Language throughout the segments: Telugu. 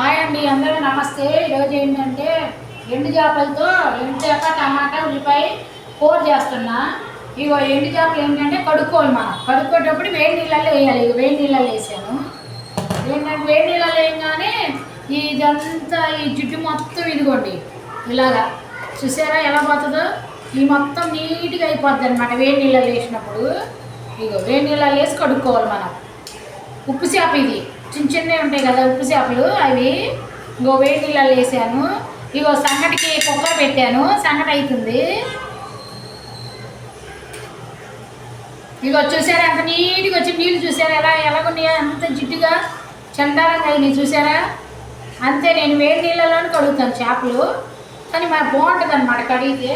హాయ్ అండి అందరూ నమస్తే. ఈరోజు ఏంటంటే ఎండు చేపలతో ఎండు చేప టమాటా ఉల్లిపాయ కూర చేస్తున్నా. ఇగో ఎండు చేపలు ఏంటంటే కడుక్కోవాలి మనం. కడుక్కోటప్పుడు వేడి నీళ్ళల్లో వేయాలి. ఇక వేడి నీళ్ళల్లో వేసాను. ఏంటంటే వేడి నీళ్ళల్లో వేయగానే ఇదంతా ఈ జుట్టు మొత్తం ఇదిగోండి. ఇలాగా చూసారా ఎలా పోతుందో? ఈ మొత్తం నీట్గా అయిపోద్ది అనమాట వేడి నీళ్ళల్లో వేసినప్పుడు. ఇగో వేడి నీళ్ళల్లో వేసి కడుక్కోవాలి మనం. ఉప్పు చేప ఇది. చిన్న చిన్నవి ఉంటాయి కదా ఉప్పు చేపలు అవి ఇంకో వేడి నీళ్ళలో వేసాను. ఇగో సంగటికి కుక్కర్ పెట్టాను. సంగటి అవుతుంది ఇగో చూసారా అంత నీట్గా వచ్చి నీళ్ళు చూసారా? ఎలా ఎలాగున్నాయో అంత జిడ్డుగా చండాలంగా అయినాయి చూసారా? అంతే నేను వేడి నీళ్ళలోనే కడుగుతాను చేపలు. కానీ మాకు బాగుంటుంది అనమాట కడిగితే.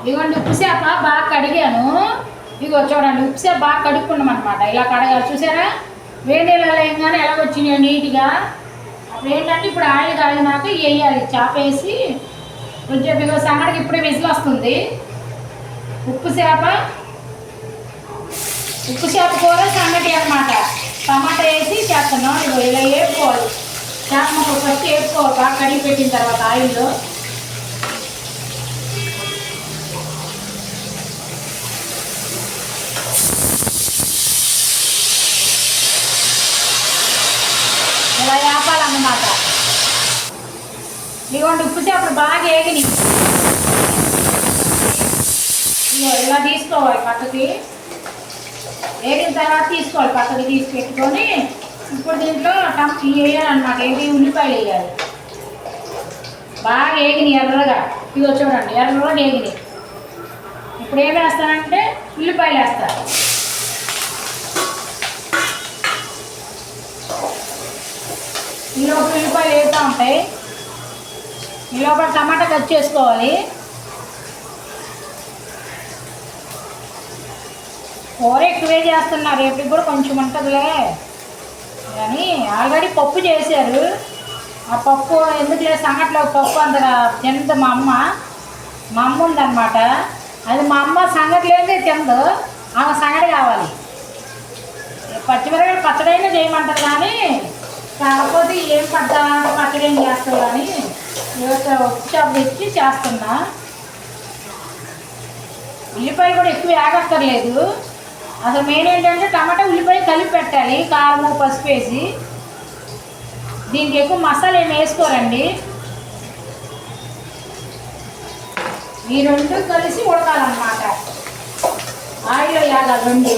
ఇదిగోండి ఉప్పు చేప బాగా కడిగాను. ఇగో చూడండి ఉప్పు చేప బాగా కడుక్కున్నాం అనమాట ఇలా కడగాలి చూసారా? వేడి నీళ్ళలో ఎలా ఎలాగొచ్చినాయో నీట్గా. అప్పుడు ఏంటంటే ఇప్పుడు ఆయిల్ కాగినాక వేయాలి చేప వేసి. కొంచెం ఇగో సంగడికి ఇప్పుడే విజిల్ వస్తుంది ఉప్పు చేప. ఉప్పు చేప కూర సంగటి అనమాట టమాటా వేసి చేస్తున్నాం. ఇగో ఇలా వేపుకోవాలి. చేప ఫస్ట్ వేపుకోవాలి బాగా కడిగి పెట్టిన తర్వాత ఆయిల్లో ఇలా వేపాలన్నమాట ఇదిగోండి ఉప్పు చేపలు బాగా ఏగిని ఇలా తీసుకోవాలి పక్కకి. వేగిన తర్వాత తీసుకోవాలి పక్కకి తీసి పెట్టుకొని. ఇప్పుడు దీంట్లో టమ్ ఇవి వేయాలన్నమాట ఏది ఉల్లిపాయలు వేయాలి. బాగా ఏగినాయి ఎర్రగా. ఇది చూడండి ఎర్రగా ఏగినాయి. ఇప్పుడు ఏం వేస్తానంటే ఉల్లిపాయలు వేస్తాను ఈ ఉల్లిపాయలు వేస్తూ ఉంటాయి. ఈ లోపల టమాటా కట్ చేసుకోవాలి. కూర ఎక్కువే చేస్తున్నారు. రేపు కూడా కొంచెం ఉంటుందిలే. కానీ ఆల్రెడీ పప్పు చేశారు. ఆ పప్పు ఎందుకులే సంగట్లో పప్పు అంతగా తినదు మా అమ్మ. మా అమ్మ ఉందన్నమాట. అది మా అమ్మ సంగటి లేదే తినదు. ఆమె సంగటి కావాలి. పచ్చిమిరపకాయలు పచ్చడైనా చేయమంటారు కానీ కాకపోతే ఏం పడ్డా పచ్చడి ఏం చేస్తారు కానీ షాప్ తెచ్చి చేస్తున్నా. ఉల్లిపాయ కూడా ఎక్కువ ఆగక్కర్లేదు. అసలు మెయిన్ ఏంటంటే టమాటా ఉల్లిపాయ కలిపి పెట్టాలి కారం పసుపు వేసి. దీనికి ఎక్కువ మసాలా ఏమి వేసుకోరండి? ఈ రెండు కలిసి ఉడకాలన్నమాట. ఆయిల్ యాగాలి రెండు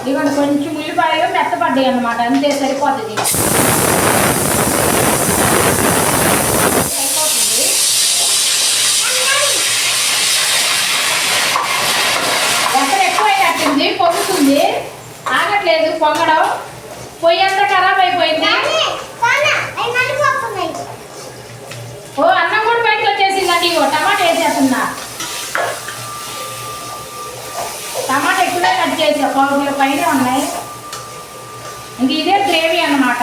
ఇదిగోండి కొంచెం ఉల్లిపాయలు మెత్తపడ్డాయి అన్నమాట. అంతే సరిపోతుంది. సరిపోతుంది ఎక్కువ అయినట్టుంది పొంగుతుంది. ఆగట్లేదు పొంగడం. పొయ్యి అంతా ఖరాబ్ అయిపోయింది. ఓ అన్నం కూడా బయటకు వచ్చేసిందండి. ఇగో టమాటా వేసేస్తున్నా. టమాటా ఎక్కువే కట్ చేసా. పైన ఉన్నాయి. ఇంక ఇదే గ్రేవీ అన్నమాట.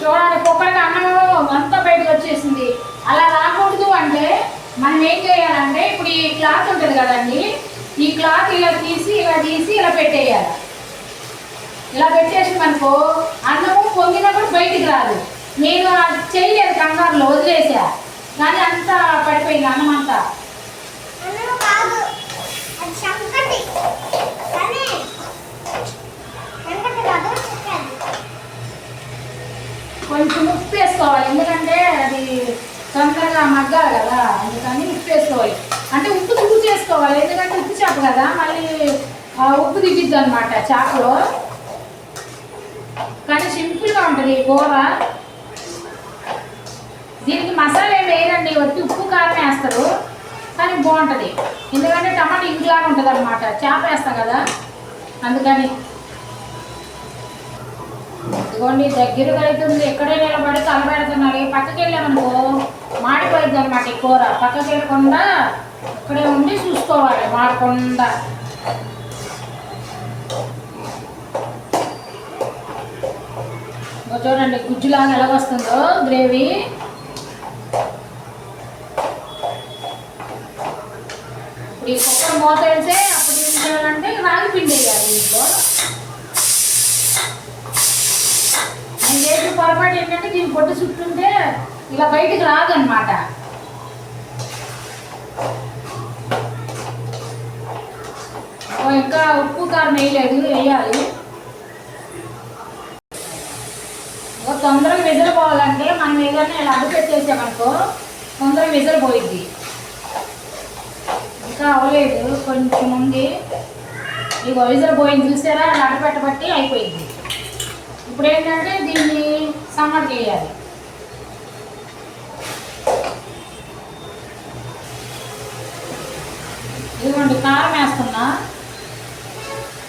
చూడండి కుక్కడికి అన్నం అంతా బయటకు వచ్చేసింది. అలా రాకూడదు అంటే మనం ఏం చేయాలంటే ఇప్పుడు ఈ క్లాత్ ఉంటుంది కదండి ఈ క్లాత్ ఇలా తీసి ఇలా తీసి ఇలా పెట్టేయాలి. ఇలా పెట్టేసి మనకు అన్నము పొంగినప్పుడు బయటికి రాదు. నేను అది చేయలేదు కంగారులో వదిలేసా. కానీ అంతా పడిపోయింది అన్నం అంతా. కొంచెం ఉప్పు వేసుకోవాలి ఎందుకంటే అది తొందరగా మగ్గాలి కదా. అందుకని ఉప్పు వేసుకోవాలి అంటే ఉప్పు తుప్పు చేసుకోవాలి ఎందుకంటే ఉప్పు చేప కదా. మళ్ళీ ఉప్పు దిగిద్ది అనమాట చేపలో కానీ సింపుల్గా ఉంటుంది ఈ కూర. దీనికి మసాలా ఏమి వేయరండి. వచ్చి ఉప్పు కారం వేస్తారు. కానీ బాగుంటుంది. ఎందుకంటే టమాటా ఇంట్లాగా ఉంటుంది అనమాట చేప వేస్తాం కదా. అందుకని ఇదిగోండి దగ్గరగా అవుతుంది ఎక్కడే నిలబడి తలబెడుతున్నారు ఈ పక్కకి వెళ్ళామనుకో మాడిపోయింది అనమాట ఈ కూర. పక్కకి వెళ్ళకుండా ఇక్కడే ఉండి చూసుకోవాలి మాడకుండా. చూడండి గుజ్జులాగా ఎలాగొస్తుందో గ్రేవీ. ఇప్పుడు ఈ కుక్కర్ మూత వెళ్తే అప్పుడు ఏం చేయాలంటే రాగి పిండి వేయాలి ఇంట్లో. చేసిన పొరపాటు ఏంటంటే దీని పొట్టు చుట్టుంటే ఇలా బయటికి రాదనమాట ఇంకా ఉప్పు కారం వేయలేదు వేయాలి. తొందరగా విజలు పోవాలంటే మనం ఏదైనా ఇలా అడ్డు పెట్టేసామనుకో తొందరగా విజలు పోయిద్ది ఇంకా అవ్వలేదు కొంచెం ఉంది. ఇక విజలు పోయింది చూసారా? అలా అడ్డు పెట్టబట్టి అయిపోయింది. ఇప్పుడు ఏంటంటే దీన్ని సమ్మర్ చేయాలి. ఇదిగోండి కారం వేస్తున్నా.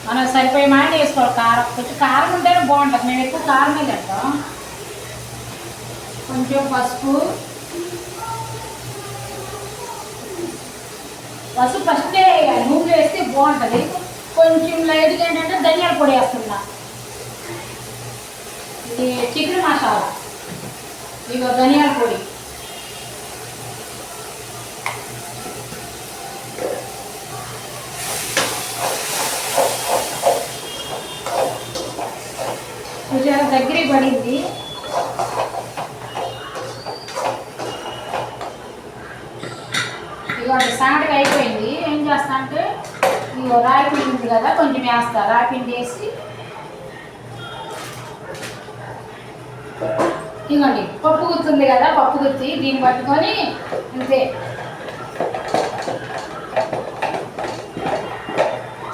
మనం సరిపోయే మాట వేసుకోవాలి కారం. కొంచెం కారం ఉంటేనే బాగుంటుంది. మేము ఎక్కువ కారమే తింటాం. కొంచెం పసుపు. పసుపు ఫస్ట్ వేయాలి. నూనె వేస్తే బాగుంటుంది. కొంచెం లైట్గా ఏంటంటే ధనియాల పొడి వేస్తున్నా. చికెన్ మసాలా ఇగో ధనియాల పొడి. కొంచెం దగ్గర పడింది. ఇగో సంగటికి అయిపోయింది. ఏం చేస్తా అంటే ఇక రాయి పిండి ఉంది కదా కొంచెం వేస్తా. రాయి పిండి వేసి ఇదిగోండి పప్పు గుర్తుంది కదా పప్పు గుర్తి దీన్ని పట్టుకొని అంతే.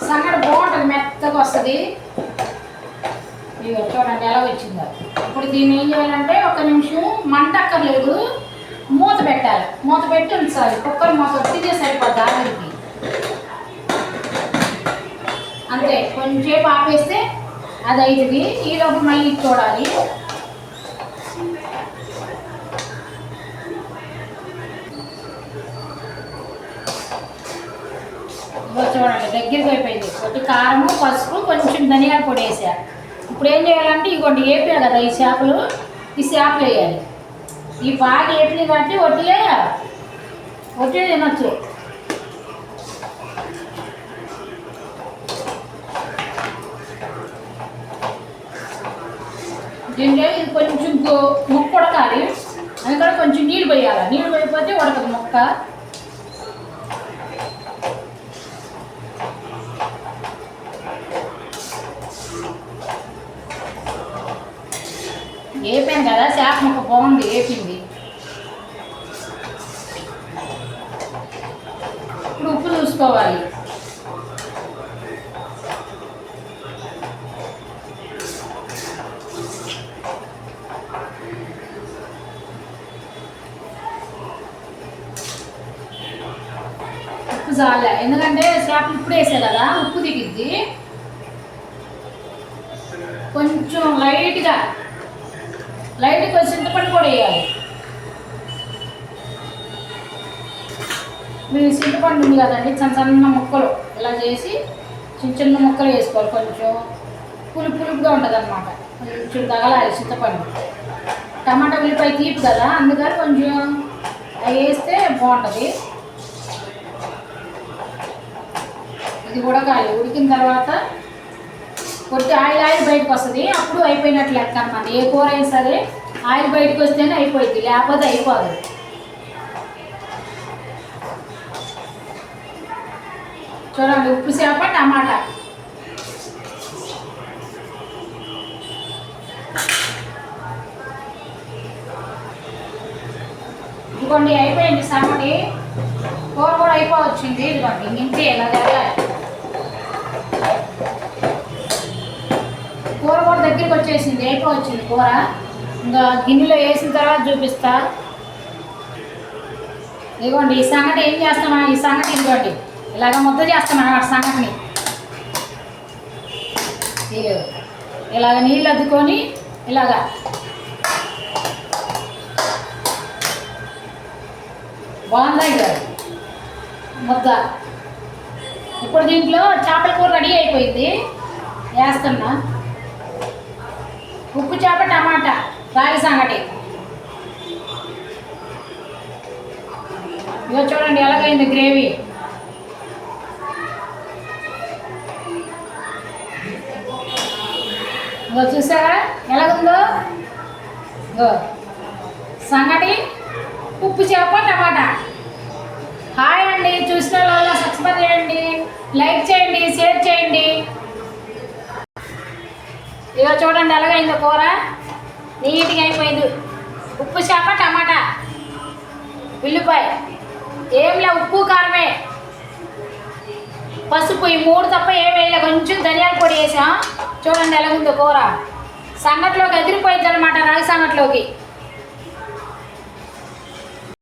సంగటి బాగుంటుంది మెత్తగా వస్తుంది. ఇదిగో చూడండి ఎలా వచ్చిందో. ఇప్పుడు దీన్ని ఏం చేయాలంటే ఒక నిమిషం మంట అక్కర్లేదు మూత పెట్టాలి. మూత పెట్టి ఉంచాలి. కుక్కర్ మూత ఒత్తితే సరిపోద్ది ఆవిరికి అంతే కొంచెంసేపు ఆపేస్తే అది అవుతుంది ఈలోపు మళ్ళీ చూడాలి. చూడండి దగ్గరికి అయిపోయింది. కొద్ది కారము పసుపు కొంచెం ధనియాల పొడి వేసా. ఇప్పుడు ఏం చేయాలంటే ఇగోండి వేపా కదా ఈ చేపలు ఈ చేపలు వేయాలి. ఈ బాగా వేపినాయి కాబట్టి వడ్డీయే వడ్డీ తినొచ్చు. దీంట్లో ఇది కొంచెం ముక్క ఉడకాలి. అందుకని కొంచెం నీళ్ళు పోయాలి. నీళ్ళు పోయిపోతే ఉడకదు ముక్క. చెప్పాను కదా చేప ముక్క బాగుంది వేపింది. ఇప్పుడు ఉప్పు చూసుకోవాలి. ఉప్పు చాలే. ఎందుకంటే చేపలు ఇప్పుడు వేసా కదా ఉప్పు దిగిద్ది. కొంచెం లైట్గా లైట్గా కొంచెం చింతపండు కూడా వేయాలి మీరు చింతపండు ఉంది కదండి చిన్న చిన్న ముక్కలు ఇలా చేసి చిన్న చిన్న ముక్కలు వేసుకోవాలి కొంచెం. పులుపు పులుపుగా ఉంటుంది అనమాట కొంచెం తగలాలి చింతపండు టమాటా ఉల్లిపాయ తీపి కదా అందుకని కొంచెం అవి వేస్తే బాగుంటుంది. ఇది ఉడకాలి ఉడికిన తర్వాత కొద్ది ఆయిల్ ఆయిల్ బయటకు వస్తుంది. అప్పుడు అయిపోయినట్లు లెక్క అనమాట ఏ కూర అయినా సరే ఆయిల్ బయటకు వస్తేనే అయిపోయింది లేకపోతే అయిపోదు. చూడండి ఉప్పు చేప టమాటా. ఇదిగోండి అయిపోయింది సంగటి కూర కూడా అయిపోవచ్చింది. ఇదిగోండి ఇంతే ఇలా జరగాలి దగ్గరికి వచ్చేసింది. అయిపోవచ్చింది కూర ఇంకా గిన్నెలో వేసిన తర్వాత చూపిస్తా. ఇదిగోండి ఈ సంగటి ఏం చేస్తామా ఈ సంగటి ఇదిగోండి. ఇలాగ ముద్ద చేస్తాం అన్నమాట సంగటిని. ఇలాగ నీళ్ళు అద్దుకొని ఇలాగా. బాగుందా ఇది? ముద్ద. ఇప్పుడు దీంట్లో చేపల కూర రెడీ అయిపోయింది. వేస్తున్నా. ఉప్పు చేప టమాటా. రాగి సంగటి. ఇదో చూడండి ఎలాగైంది గ్రేవీ? ఇదో చూసారా? ఎలాగుందో? ఇదో సంగటి ఉప్పు చేప టమాటా. హాయ్ అండి చూసిన వాళ్ళు సబ్స్క్రైబ్ చేయండి లైక్ చేయండి షేర్ చేయండి. ఇగో చూడండి ఎలాగైందో కూర. నీట్గా అయిపోయింది. ఉప్పు చేప టమాటా. ఉల్లిపాయ. ఏంలే ఉప్పు కారమే. పసుపు ఈ మూడు తప్ప ఏం వేయలే. కొంచెం ధనియాల పొడి వేసాం. చూడండి ఎలాగుందో కూర. సంగట్లోకి ఎదిరిపోయింది అనమాట రాగి సంగట్లోకి.